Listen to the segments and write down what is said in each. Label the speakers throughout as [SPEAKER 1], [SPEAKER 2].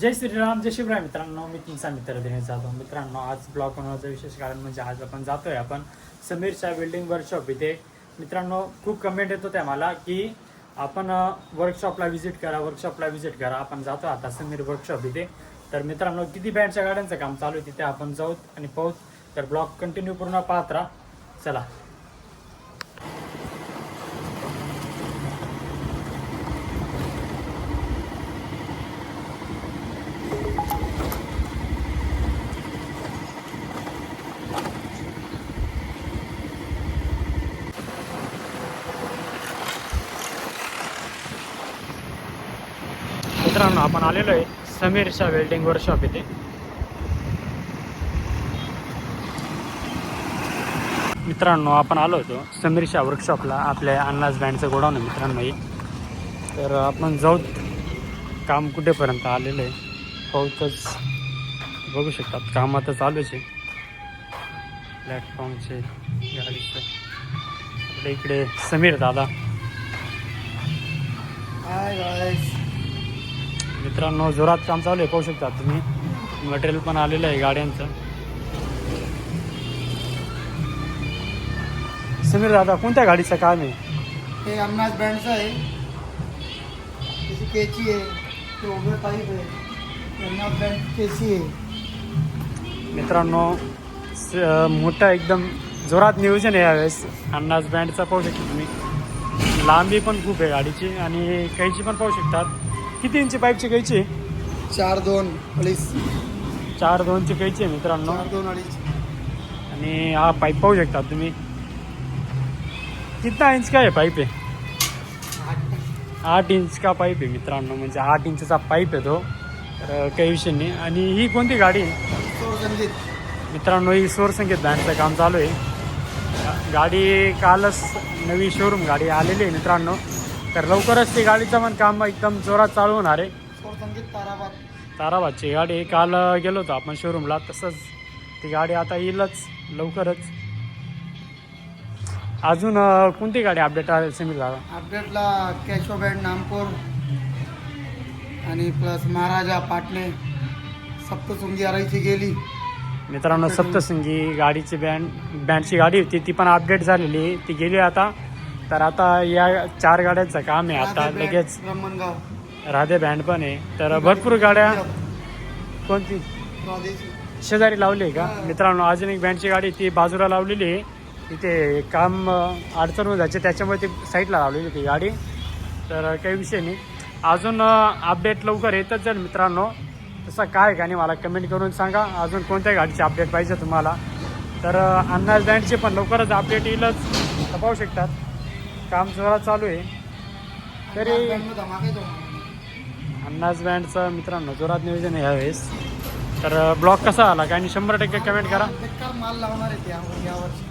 [SPEAKER 1] जय श्रीराम जय शिवराय मित्रांनो. मी तुमचा मित्र दिनेश जातो मित्रांनो आज ब्लॉग बनवण्याचं विशेष कारण म्हणजे आज आपण जातोय. आपण समीरच्या बिल्डिंग वर्कशॉप इथे. मित्रांनो खूप कमेंट येत होत्या मला की आपण वर्कशॉपला व्हिजिट करा वर्कशॉपला व्हिजिट करा. आपण जातो आता समीर वर्कशॉप इथे. तर मित्रांनो किती बँडच्या गाड्यांचं काम चालू आहे तिथे आपण जाऊ आणि पाहूत. तर ब्लॉग कंटिन्यू पूर्ण पाहत राहा. चला. मित्रांनो आपण आलेलो आहे समीरच्या वेल्डिंग वर्कशॉप इथे. मित्रांनो आपण आलो होतो समीरच्या वर्कशॉपला आपल्या अन्नाज बँडचं गोडाऊन आहे मित्रांनो हे. तर आपण जाऊ. काम कुठेपर्यंत आलेलं आहे पाहूतच बघू शकतात काम आता चालूच आहे. प्लॅटफॉर्मचे गाडीचं. आपल्या इकडे समीर दादा.
[SPEAKER 2] हाय गाईस
[SPEAKER 1] मित्रांनो जोरात काम चालू आहे पाहू शकता तुम्ही. मटेरियल पण आलेलं आहे गाड्यांचं. समीर दादा कोणत्या गाडीचं काम आहे?
[SPEAKER 2] हे अन्नाज बँडचं आहे. त्याची केची आहे. ते उभे पाईप आहे अन्नाज बँड केसी आहे.
[SPEAKER 1] मित्रांनो मोठं एकदम जोरात नियोजन आहे यावेळेस. अन्नाज बँडचा पाहू शकता तुम्ही. लांबी पण खूप आहे गाडीची आणि कैची पण पाहू शकतात. किती इंची पाईपची कैची? आहे?
[SPEAKER 2] चार दोन अडीच.
[SPEAKER 1] चार दोनची कैची आहे मित्रांनो.
[SPEAKER 2] चार दोन अडीच.
[SPEAKER 1] आणि हा पाईप पाहू शकता तुम्ही. कितना इंच का आहे पाईप आहे? आठ इंच का पाईप आहे मित्रांनो म्हणजे आठ इंचचा पाईप आहे तो. तर काही विषय नाही. आणि ही कोणती गाडी आहे?
[SPEAKER 2] संगीत
[SPEAKER 1] मित्रांनो ही स्वर संगीत बँडचं काम चालू आहे. गाडी कालच नवी शोरूम गाडी आलेली आहे मित्रांनो. तर लवकरच ती गाडीचं पण काम एकदम जोरात चालू होणार आहे.
[SPEAKER 2] ताराबाद.
[SPEAKER 1] ताराबादची गाडी काल गेलो होतो आपण शोरूमला तसंच ती गाडी आता येईलच लवकरच. अजून कोणती गाडी अपडेट आहे समीर दादा?
[SPEAKER 2] अपडेटला कॅशो बँड नामपूर आणि प्लस महाराजा पाटणे सप्तशृंगी आरायची गेली.
[SPEAKER 1] मित्रांनो सप्तसंगी गाडीची बँड बँडची गाडी होती. ती पण अपडेट झालेली. ती गेली आता. तर आता या चार गाड्यांचं काम आहे. आता लगेच राधे बँड पण आहे. तर भरपूर गाड्या कोणती. शेजारी लावली आहे का. मित्रांनो अजून एक बँडची गाडी ती बाजूला लावलेली आहे. इथे काम अडचण होऊन जायचे त्याच्यामुळे ती साईडला लावलेली ती गाडी. तर काही विषय नाही. अजून अपडेट लवकर येतच जाईल मित्रांनो. तसं काय का नाही मला कमेंट करून सांगा. अजून कोणत्या गाडीची अपडेट पाहिजे तुम्हाला? तर अन्नाज बँडची पण लवकरच अपडेट येईलच. पाहू शकतात. काम जोरात चालू आहे. तरी
[SPEAKER 2] अन्नाज
[SPEAKER 1] बँडचं मित्रांनो जोरात नियोजन आहे यावेळेस. तर ब्लॉग कसा आला? काय शंभर टक्के कमेंट करा.
[SPEAKER 2] माल लावणार आहे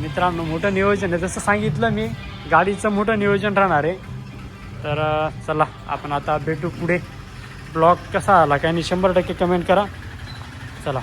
[SPEAKER 1] मित्रांनो मोठं नियोजन आहे. जसं सांगितलं मी गाडीचं मोठं नियोजन राहणार आहे. तर चला आपण आता भेटू पुढे. ब्लॉग कसा आला? काय शंभर टक्के कमेंट करा. चला.